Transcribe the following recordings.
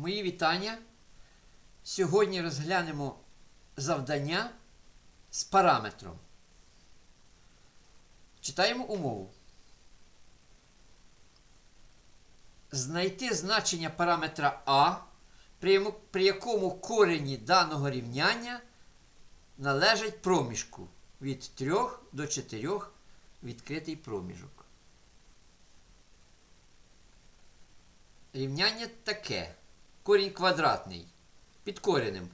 Мої вітання. Сьогодні розглянемо завдання з параметром. Читаємо умову. Знайти значення параметра А, при якому корені даного рівняння належать проміжку від 3 до 4 відкритий проміжок. Рівняння таке. Корінь квадратний під коренем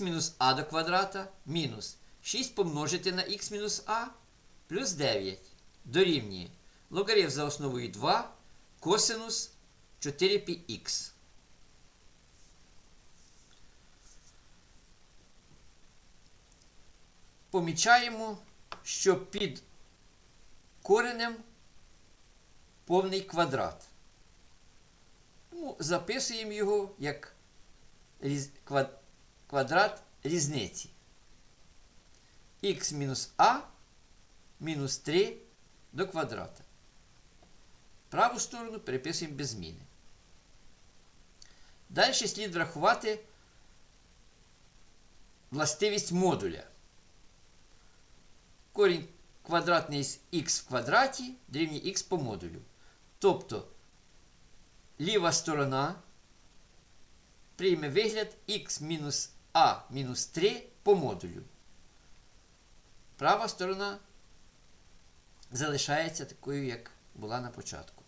мінус а до квадрата мінус 6 помножити на х мінус а плюс 9 дорівнює логарифм за основою 2 косинус 4πx. Помічаємо, що під коренем повний квадрат. Тому записуємо його як квадрат різниці. х мінус а мінус 3 до квадрата. Праву сторону переписуємо без зміни. Далі слід врахувати властивість модуля. Корінь квадратний з х в квадраті дорівнює х по модулю. Тобто ліва сторона прийме вигляд х мінус а мінус 3 по модулю. Права сторона залишається такою, як була на початку.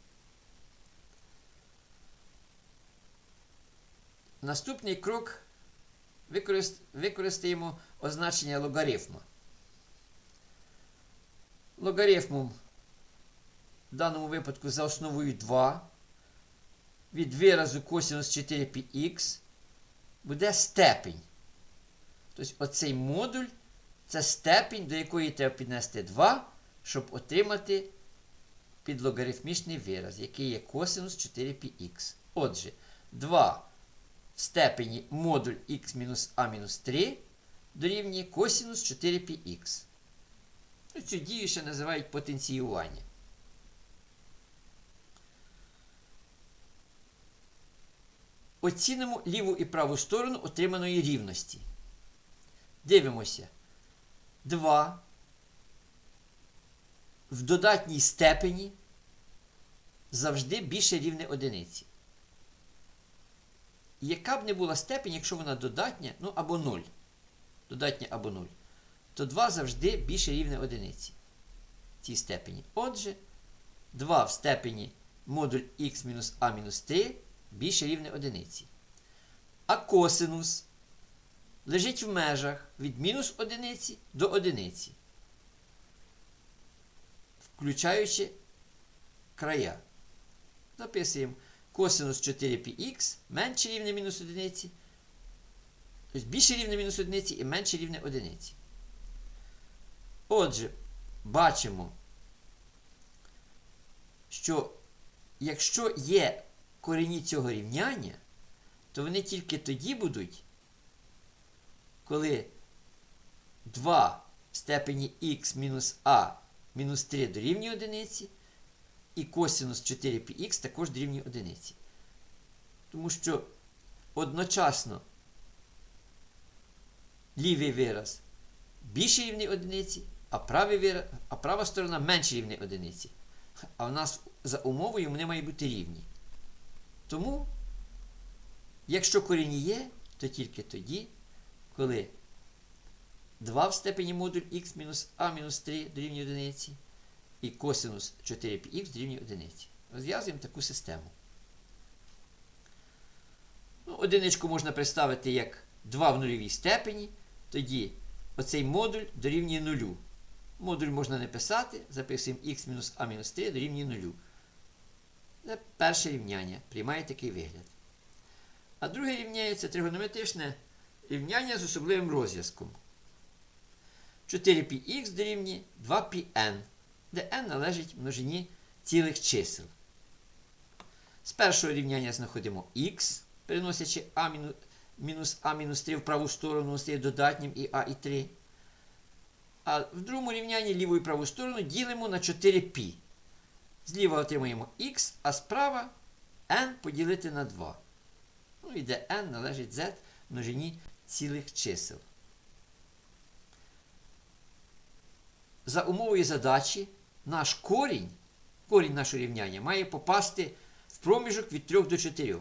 Наступний крок використ- використаємо означення логарифма. Логарифмом в даному випадку за основою 2 від виразу косинус 4πx буде степень. Тобто оцей модуль це степень, до якої треба піднести 2, щоб отримати підлогарифмічний вираз, який є косинус 4πx. Отже, 2 в степені модуль х мінус а мінус 3 дорівнює косинус 4πx. Ну, Цю дію ще називають потенціювання. Оцінимо ліву і праву сторону отриманої рівності. Дивимося. 2 в додатній степені завжди більше рівне одиниці. Яка б не була степень, якщо вона додатня, ну або 0, додатня або 0, то 2 завжди більше рівне одиниці цій степені. Отже, 2 в степені модуль х-а-3 більше рівне одиниці. А косинус лежить в межах від мінус одиниці до одиниці, включаючи края. Записуємо косинус 4πx менше рівне мінус одиниці. Тобто більше рівне мінус одиниці і менше рівне одиниці. Отже, бачимо, що якщо є корені цього рівняння, то вони тільки тоді будуть, коли 2 в степені х мінус а мінус 3 дорівнює одиниці, і косинус 4πx також дорівнює одиниці. Тому що одночасно лівий вираз більше рівний одиниці, а, правий вираз, а права сторона менше рівний одиниці. А в нас за умовою вони мають бути рівні. Тому, якщо корінь є, то тільки тоді, коли 2 в степені модуль х мінус а мінус 3 дорівнює одиниці, і косинус 4πx дорівнює одиниці. Розв'язуємо таку систему. Ну, одиничку можна представити як 2 в нульовій степені, тоді оцей модуль дорівнює нулю. Модуль можна не писати, записуємо х мінус а мінус 3 дорівнює нулю. Це перше рівняння приймає такий вигляд. А друге рівняння це тригонометричне рівняння з особливим розв'язком. 4πx дорівнює 2πn, де n належить множині цілих чисел. З першого рівняння знаходимо х, переносячи а мінус, мінус а мінус 3 в праву сторону стає додатнім і а і 3. А в другому рівнянні ліву і праву сторону ділимо на 4π. Зліва отримуємо х, а справа n поділити на 2. Ну і де n належить z множині цілих чисел. За умовою задачі наш корінь, корінь нашого рівняння має попасти в проміжок від 3 до 4.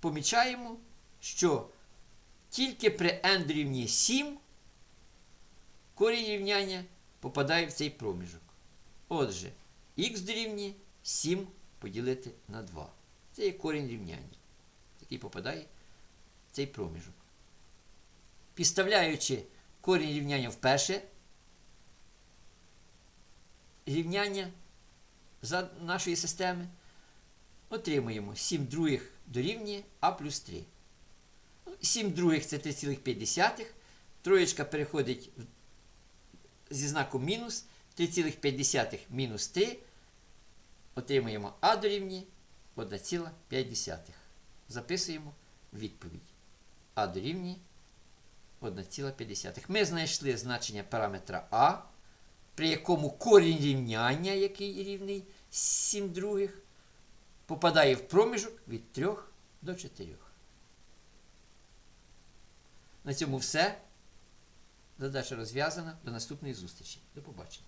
Помічаємо, що тільки при n дорівнює 7 корінь рівняння попадає в цей проміжок. Отже, х дорівнює 7 поділити на 2. Це є корінь рівняння, який попадає в цей проміжок. Підставляючи корінь рівняння в перше рівняння за нашої системи, отримуємо 7 других дорівнює а плюс 3. 7 других це 3,5. Троєчка переходить зі знаком мінус. 3,5 мінус 3. Отримуємо а дорівнює 1,5. Записуємо відповідь. А дорівнює 1,5. Ми знайшли значення параметра А, при якому корінь рівняння, який рівний 7 других, попадає в проміжок від 3 до 4. На цьому все. Задача розв'язана. До наступної зустрічі. До побачення.